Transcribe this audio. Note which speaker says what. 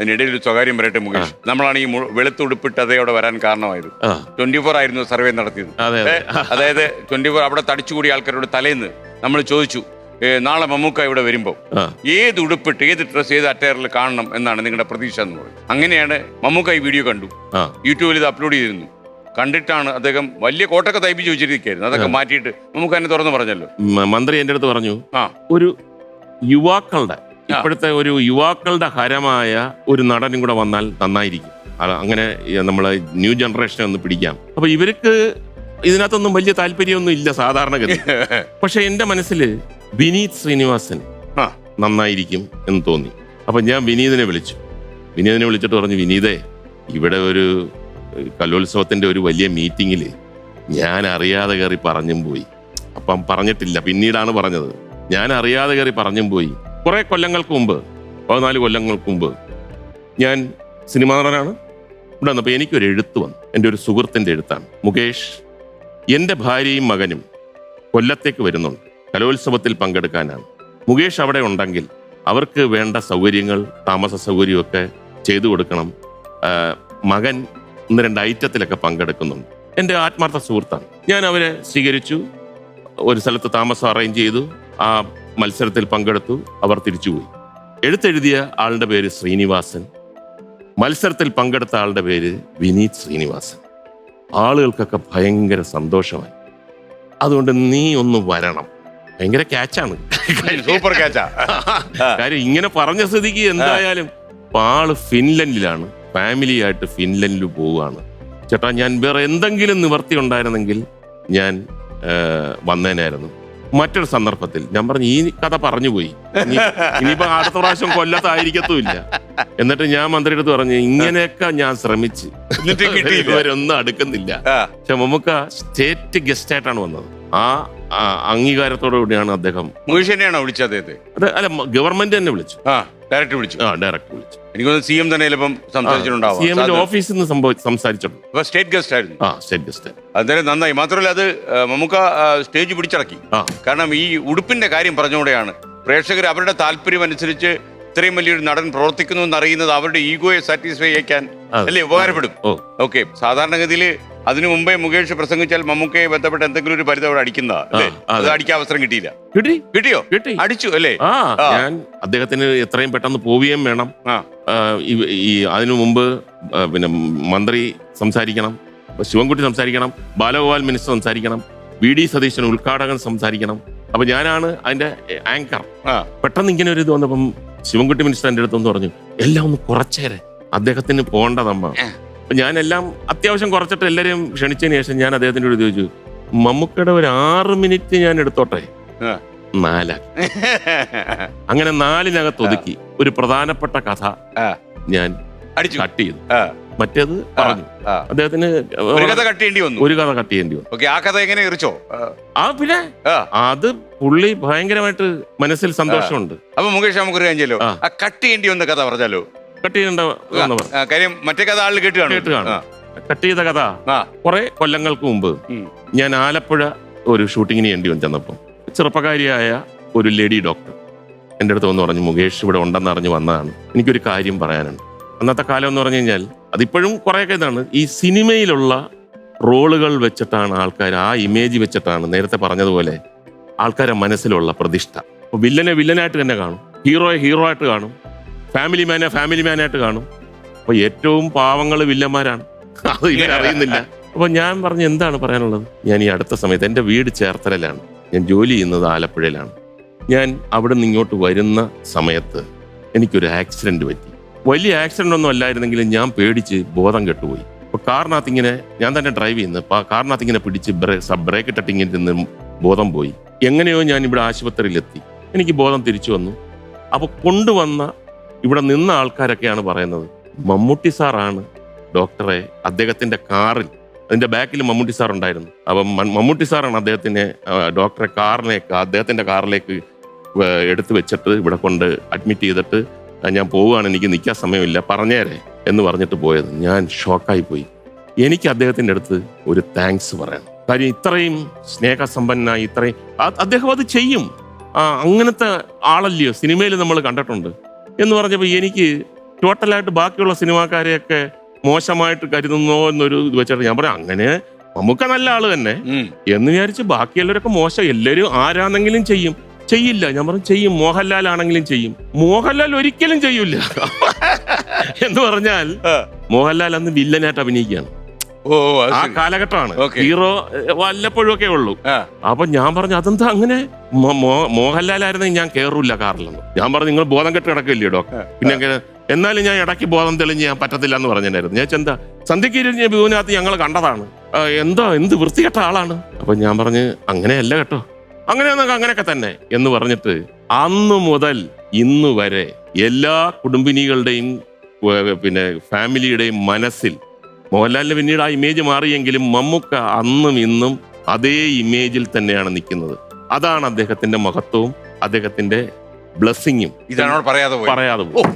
Speaker 1: അതിനിടയിൽ ഒരു സ്വകാര്യം പറയട്ടെ മുകേഷ്. നമ്മളാണ് ഈ വെളുത്തുടുപ്പിട്ട് അതേവിടെ വരാൻ കാരണമായത്. ട്വന്റി ഫോർ ആയിരുന്നു സർവേ നടത്തിയത്.
Speaker 2: അതെ അതെ.
Speaker 1: അതായത് ട്വന്റി ഫോർ അവിടെ തടിച്ചുകൂടിയ ആൾക്കാരോട് തലേന്ന് നമ്മൾ ചോദിച്ചു നാളെ മമ്മൂക്ക ഇവിടെ വരുമ്പോൾ ഏത് ഉടുപ്പിട്ട് ഏത് ഡ്രസ്സ് ഏത് അറ്റയറിൽ കാണണം എന്നാണ് നിങ്ങളുടെ പ്രതീക്ഷ എന്ന് പറയുന്നത് അങ്ങനെയാണ് മമ്മൂക്ക ഈ വീഡിയോ കണ്ടു. യൂട്യൂബിൽ ഇത് അപ്ലോഡ് ചെയ്തിരുന്നു. കണ്ടിട്ടാണ് അദ്ദേഹം വലിയ കോട്ടൊക്കെ തയ്പ്പിച്ച് വെച്ചിരിക്കുകയായിരുന്നു. അതൊക്കെ മാറ്റിയിട്ട് നമുക്ക് തന്നെ തുറന്നു പറഞ്ഞല്ലോ.
Speaker 2: മന്ത്രി എന്റെ അടുത്ത് പറഞ്ഞു
Speaker 1: ആ.
Speaker 2: ഒരു യുവാക്കളുടെ ഇപ്പോഴത്തെ ഒരു യുവാക്കളുടെ ഹരമായ ഒരു നടനും കൂടെ വന്നാൽ നന്നായിരിക്കും. അങ്ങനെ നമ്മൾ ന്യൂ ജനറേഷനെ ഒന്ന് പിടിക്കാം. അപ്പൊ ഇവർക്ക് ഇതിനകത്തൊന്നും വലിയ താല്പര്യമൊന്നും ഇല്ല സാധാരണഗതി. പക്ഷെ എന്റെ മനസ്സിൽ വിനീത് ശ്രീനിവാസൻ നന്നായിരിക്കും എന്ന് തോന്നി. അപ്പൊ ഞാൻ വിനീതിനെ വിളിച്ചു. വിനീതിനെ വിളിച്ചിട്ട് പറഞ്ഞു വിനീതേ ഇവിടെ ഒരു കലോത്സവത്തിന്റെ ഒരു വലിയ മീറ്റിങ്ങിൽ ഞാൻ അറിയാതെ കയറി പറഞ്ഞും പോയി. അപ്പം പറഞ്ഞിട്ടില്ല. പിന്നീടാണ് പറഞ്ഞത്. ഞാൻ അറിയാതെ കയറി പറഞ്ഞും പോയി. കുറെ കൊല്ലങ്ങൾക്ക് മുമ്പ് പതിനാല് കൊല്ലങ്ങൾക്ക് മുമ്പ് ഞാൻ സിനിമാ നടനാണ്. ഇവിടെ വന്നപ്പോൾ എനിക്കൊരു എഴുത്ത് വന്നു. എന്റെ ഒരു സുഹൃത്തിന്റെ എഴുത്താണ്. മുകേഷ് എന്റെ ഭാര്യയും മകനും കൊല്ലത്തേക്ക് വരുന്നുണ്ട്. കലോത്സവത്തിൽ പങ്കെടുക്കാനാണ്. മുകേഷ് അവിടെ ഉണ്ടെങ്കിൽ അവർക്ക് വേണ്ട സൗകര്യങ്ങൾ താമസ സൗകര്യമൊക്കെ ചെയ്തു കൊടുക്കണം. മകൻ ഒന്ന് രണ്ട് ഐറ്റത്തിലൊക്കെ പങ്കെടുക്കുന്നുണ്ട്. എന്റെ ആത്മാർത്ഥ സുഹൃത്താണ്. ഞാൻ അവരെ സ്വീകരിച്ചു. ഒരു സ്ഥലത്ത് താമസം അറേഞ്ച് ചെയ്തു. ആ മത്സരത്തിൽ പങ്കെടുത്തു. അവർ തിരിച്ചുപോയി. എഴുത്തെഴുതിയ ആളുടെ പേര് ശ്രീനിവാസൻ. മത്സരത്തിൽ പങ്കെടുത്ത ആളുടെ പേര് വിനീത് ശ്രീനിവാസൻ. ആളുകൾക്കൊക്കെ ഭയങ്കര സന്തോഷമായി. അതുകൊണ്ട് നീ ഒന്ന് വരണം. ഭയങ്കര ക്യാച്ചാണ്.
Speaker 1: സൂപ്പർ ക്യാച്ചാ.
Speaker 2: കാര്യം ഇങ്ങനെ പറഞ്ഞ സ്ഥിതിക്ക് എന്തായാലും ആൾ ഫിൻലൻഡിലാണ്. ഫാമിലി ആയിട്ട് ഫിൻലൻഡിൽ പോവുകയാണ്. ചേട്ടാ ഞാൻ വേറെ എന്തെങ്കിലും നിവർത്തി ഉണ്ടായിരുന്നെങ്കിൽ ഞാൻ വന്നേനായിരുന്നു. മറ്റൊരു സന്ദർഭത്തിൽ ഞാൻ പറഞ്ഞു ഈ കഥ പറഞ്ഞു പോയി ഇനി- ഇനിയിപ്പോ അടുത്ത പ്രാവശ്യം കൊല്ലത്തായിരിക്കത്തുമില്ല. എന്നിട്ട് ഞാൻ മന്ത്രിയുടെ അടുത്ത് പറഞ്ഞു ഇങ്ങനെയൊക്കെ ഞാൻ ശ്രമിച്ച്. ഇവരൊന്നും അടുക്കുന്നില്ല. പക്ഷെ നമുക്ക് സ്റ്റേറ്റ് ഗസ്റ്റ് ആയിട്ടാണ് വന്നത്. ആ അംഗീകാരത്തോടു കൂടിയാണ് അദ്ദേഹം
Speaker 1: വിളിച്ചത്
Speaker 2: അതെ അല്ല ഗവൺമെന്റ് തന്നെ വിളിച്ചു.
Speaker 1: ആ ഡയറക്റ്റ് വിളിച്ചു.
Speaker 2: ആ ഡയറക്റ്റ് വിളിച്ചു.
Speaker 1: എനിക്ക് സി എം തന്നെ ചിലപ്പം
Speaker 2: സി
Speaker 1: സംസാരിച്ചിട്ടുണ്ടാവും
Speaker 2: എമ്മിന്റെ ഓഫീസിൽ നിന്ന് സംസാരിച്ചു സംസാരിച്ചിട്ടുണ്ട്
Speaker 1: അപ്പൊ സ്റ്റേറ്റ് ഗസ്റ്റ് ആയിരുന്നു.
Speaker 2: ആ സ്റ്റേറ്റ് ഗസ്റ്റ്
Speaker 1: അന്നേരം നന്നായി. മാത്രമല്ല അത് നമുക്ക് മമ്മൂക്ക സ്റ്റേജ് പിടിച്ചിറക്കി കാരണം ഈ ഉടുപ്പിന്റെ കാര്യം പറഞ്ഞുകൂടെയാണ്. പ്രേക്ഷകർ അവരുടെ താല്പര്യം അനുസരിച്ച് ഇത്രയും വലിയൊരു നടൻ പ്രവർത്തിക്കുന്നു എന്നറിയുന്നത് അവരുടെ ഈഗോയെ സാറ്റിസ്ഫൈ
Speaker 2: ചെയ്യാൻ
Speaker 1: അല്ലെ ഉപകാരപ്പെടും. ഓക്കെ സാധാരണഗതിയിൽ അതിനു മുമ്പേ മുകേഷ് പ്രസംഗിച്ചാൽ മമ്മൂക്കയെ ബന്ധപ്പെട്ട് എന്തെങ്കിലും ഒരു പരിധി അവിടെ അടിക്കുന്നതാ അല്ലേ?
Speaker 2: അത്.
Speaker 1: അടിക്കാൻ അവസരം കിട്ടിയില്ല.
Speaker 2: കിട്ടി?
Speaker 1: കിട്ടിയോ?
Speaker 2: കിട്ടി.
Speaker 1: അടിച്ചു അല്ലേ?
Speaker 2: ആ. ഞാൻ അദ്ദേഹത്തിന് എത്രയും പെട്ടെന്ന് പോവുകയും വേണം. ഈ- അതിനു മുമ്പ് പിന്നെ മന്ത്രി സംസാരിക്കണം ശിവൻകുട്ടി സംസാരിക്കണം ബാലഗോപാൽ മിനിസ്റ്റർ സംസാരിക്കണം വി ഡി സതീശൻ ഉദ്ഘാടകൻ സംസാരിക്കണം. അപ്പൊ ഞാനാണ് അതിന്റെ ആങ്കർ പെട്ടെന്ന് ഇങ്ങനെ ഒരു ഇത് വന്നപ്പം ശിവൻകുട്ടി മിനിസ്റ്റർ എന്റെ അടുത്തൊന്ന് പറഞ്ഞു എല്ലാം ഒന്ന് കുറച്ചേരെ. അദ്ദേഹത്തിന് പോകേണ്ടതമ്മ. ഞാനെല്ലാം അത്യാവശ്യം കുറച്ചിട്ട് എല്ലാവരെയും ക്ഷണിച്ചതിന് ശേഷം ഞാൻ അദ്ദേഹത്തിന്റെ ഒരു ചോദിച്ചു മമ്മൂക്കയുടെ ഒരു ആറ് മിനിറ്റ് ഞാൻ എടുത്തോട്ടെ. നാലാക്കി അങ്ങനെ നാലിനകത്ത് ഒതുക്കി ഒരു പ്രധാനപ്പെട്ട കഥ ഞാൻ കട്ട് ചെയ്തു. മറ്റേത് പറഞ്ഞു. അദ്ദേഹത്തിന്
Speaker 1: ഒരു കഥ കട്ട് ചെയ്യേണ്ടി വന്നു.
Speaker 2: ഒരു കഥ കട്ട് ചെയ്യേണ്ടി വന്നു.
Speaker 1: ആ കഥ എങ്ങനെ എറിച്ചോ? ആ,
Speaker 2: പിന്നെ അത് പുള്ളി ഭയങ്കരമായിട്ട് മനസ്സിൽ സന്തോഷമുണ്ട്.
Speaker 1: അപ്പൊ മുകേഷ് നമുക്കൊരു കാര്യം
Speaker 2: ആ.
Speaker 1: ആ കട്ട് ചെയ്യേണ്ടി വന്ന കഥ പറഞ്ഞാലോ?
Speaker 2: കട്ട് ചെയ്യേണ്ട
Speaker 1: കാര്യം മറ്റേ കഥ ആളിൽ കേട്ട്
Speaker 2: ചെയ്ത കഥ. കുറെ കൊല്ലങ്ങൾക്ക് മുമ്പ് ഞാൻ ആലപ്പുഴ ഒരു ഷൂട്ടിങ്ങിന് വേണ്ടി വന്ന് ചെന്നപ്പോൾ ചെറുപ്പക്കാരിയായ ഒരു ലേഡി ഡോക്ടർ എന്റെ അടുത്ത് വന്ന് പറഞ്ഞു മുകേഷ് ഇവിടെ ഉണ്ടെന്ന് അറിഞ്ഞ് വന്നതാണ്. എനിക്കൊരു കാര്യം പറയാനുണ്ട്. അന്നത്തെ കാലം എന്ന് പറഞ്ഞു കഴിഞ്ഞാൽ അതിപ്പോഴും കുറേയൊക്കെ ഇതാണ്. ഈ സിനിമയിലുള്ള റോളുകൾ വെച്ചിട്ടാണ് ആൾക്കാർ ആ ഇമേജ് വെച്ചിട്ടാണ് നേരത്തെ പറഞ്ഞതുപോലെ ആൾക്കാരെ മനസ്സിലുള്ള പ്രതിഷ്ഠ. അപ്പോൾ വില്ലനെ വില്ലനായിട്ട് തന്നെ കാണും. ഹീറോയെ ഹീറോ ആയിട്ട് കാണും. ഫാമിലി മാനെ ഫാമിലി മാനായിട്ട് കാണും. അപ്പോൾ ഏറ്റവും പാവങ്ങൾ വില്ലന്മാരാണ്. അത് അറിയുന്നില്ല. അപ്പൊ ഞാൻ പറഞ്ഞു എന്താണ് പറയാനുള്ളത്? ഞാൻ ഈ അടുത്ത സമയത്ത് എന്റെ വീട് ചേർത്തലയിലാണ്. ഞാൻ ജോലി ചെയ്യുന്നത് ആലപ്പുഴയിലാണ്. ഞാൻ അവിടെ നിന്ന് ഇങ്ങോട്ട് വരുന്ന സമയത്ത് എനിക്കൊരു ആക്സിഡന്റ് പറ്റി. വലിയ ആക്സിഡന്റ് ഒന്നും അല്ലായിരുന്നെങ്കിലും ഞാൻ പേടിച്ച് ബോധം കെട്ടുപോയി. അപ്പൊ കാറിനകത്ത് ഇങ്ങനെ ഞാൻ തന്നെ ഡ്രൈവ് ചെയ്യുന്നത് അപ്പൊ ആ കാറിനകത്ത് ഇങ്ങനെ പിടിച്ച് ബ്രേക്ക് ബ്രേക്ക് ഇട്ടിട്ട് ഇങ്ങനെ ഇരുന്ന് ബോധം പോയി. എങ്ങനെയോ ഞാൻ ഇവിടെ ആശുപത്രിയിലെത്തി. എനിക്ക് ബോധം തിരിച്ചു വന്നു. അപ്പൊ കൊണ്ടുവന്ന ഇവിടെ നിന്ന ആൾക്കാരൊക്കെയാണ് പറയുന്നത്. മമ്മൂട്ടി സാറാണ് ഡോക്ടറെ അദ്ദേഹത്തിന്റെ കാറിൽ അതിന്റെ ബാക്കിൽ മമ്മൂട്ടി സാർ ഉണ്ടായിരുന്നു. അപ്പം മമ്മൂട്ടി സാറാണ് അദ്ദേഹത്തിനെ ആ, ഡോക്ടറെ കാറിലേക്ക് അദ്ദേഹത്തിന്റെ കാറിലേക്ക് എടുത്തു വെച്ചിട്ട് ഇവിടെ കൊണ്ട് അഡ്മിറ്റ് ചെയ്തിട്ട് ഞാൻ പോവുകയാണ് എനിക്ക് നിൽക്കാൻ സമയമില്ല പറഞ്ഞേരെ എന്ന് പറഞ്ഞിട്ട് പോയത്. ഞാൻ ഷോക്കായി പോയി. എനിക്ക് അദ്ദേഹത്തിന്റെ അടുത്ത് ഒരു താങ്ക്സ് പറയണം കാര്യം ഇത്രയും സ്നേഹസമ്പന്നായി ഇത്രയും അദ്ദേഹം അത് ചെയ്യും. അങ്ങനത്തെ ആളല്ലയോ? സിനിമയിൽ നമ്മൾ കണ്ടിട്ടുണ്ട്. എന്ന് പറഞ്ഞപ്പോൾ എനിക്ക് ടോട്ടലായിട്ട് ബാക്കിയുള്ള സിനിമാക്കാരെയൊക്കെ മോശമായിട്ട് കരുതുന്നോ എന്നൊരു ഇത് വെച്ചിട്ട് ഞാൻ പറയാം അങ്ങനെ നമുക്ക് നല്ല ആൾ തന്നെ. എന്ന് വിചാരിച്ച് ബാക്കിയുള്ളവരൊക്കെ മോശം. എല്ലാവരും ആരാണെങ്കിലും ചെയ്യും. ചെയ്യില്ല. ഞാൻ പറഞ്ഞു ചെയ്യും. മോഹൻലാൽ ആണെങ്കിലും ചെയ്യും. മോഹൻലാൽ ഒരിക്കലും ചെയ്യൂല. എന്ന് പറഞ്ഞാൽ മോഹൻലാൽ അന്ന് വില്ലനായിട്ട് അഭിനയിക്കുകയാണ്.
Speaker 1: ഓ അത്
Speaker 2: ആ
Speaker 1: ശരി.
Speaker 2: കാലഘട്ടമാണ്.
Speaker 1: Okay.
Speaker 2: ഹീറോ വല്ലപ്പോഴും ഒക്കെ ഉള്ളൂ.
Speaker 1: ആ.
Speaker 2: അപ്പൊ ഞാൻ പറഞ്ഞു അതെന്താ അങ്ങനെ? മോ- മോ- മോഹൻലാലായിരുന്നെങ്കിൽ ഞാൻ കേറൂല്ല കാറിലെന്ന്. ഞാൻ പറഞ്ഞു നിങ്ങൾ ബോധം കെട്ട് കിടക്കില്ലേ ഡോക്ടർ പിന്നെ എന്നാലും ഞാൻ ഇടയ്ക്ക് ബോധം തെളിഞ്ഞ് ഞാൻ പറ്റത്തില്ല എന്ന് പറഞ്ഞിട്ടുണ്ടായിരുന്നു. ഞാൻ ചെന്താ സന്ധ്യക്കിരിഞ്ഞ ബ്യൂവിനകത്ത് ഞങ്ങൾ കണ്ടതാണ്. ആ, എന്തോ എന്ത് വൃത്തികെട്ട ആളാണ്? അപ്പൊ ഞാൻ പറഞ്ഞ് അങ്ങനെയല്ല കേട്ടോ. അങ്ങനെ അങ്ങനെയൊക്കെ തന്നെ. എന്ന് പറഞ്ഞിട്ട് അന്ന് മുതൽ ഇന്ന് വരെ എല്ലാ കുടുംബിനികളുടെയും പിന്നെ ഫാമിലിയുടെയും മനസ്സിൽ മോഹൻലാലിന് പിന്നീട് ആ ഇമേജ് മാറിയെങ്കിലും മമ്മൂക്ക അന്നും ഇന്നും അതേ ഇമേജിൽ തന്നെയാണ് നിൽക്കുന്നത്. അതാണ് അദ്ദേഹത്തിന്റെ മഹത്വവും അദ്ദേഹത്തിന്റെ ബ്ലെസ്സിങ്ങും
Speaker 1: പറയാതെ
Speaker 2: പറയാതെ പോകും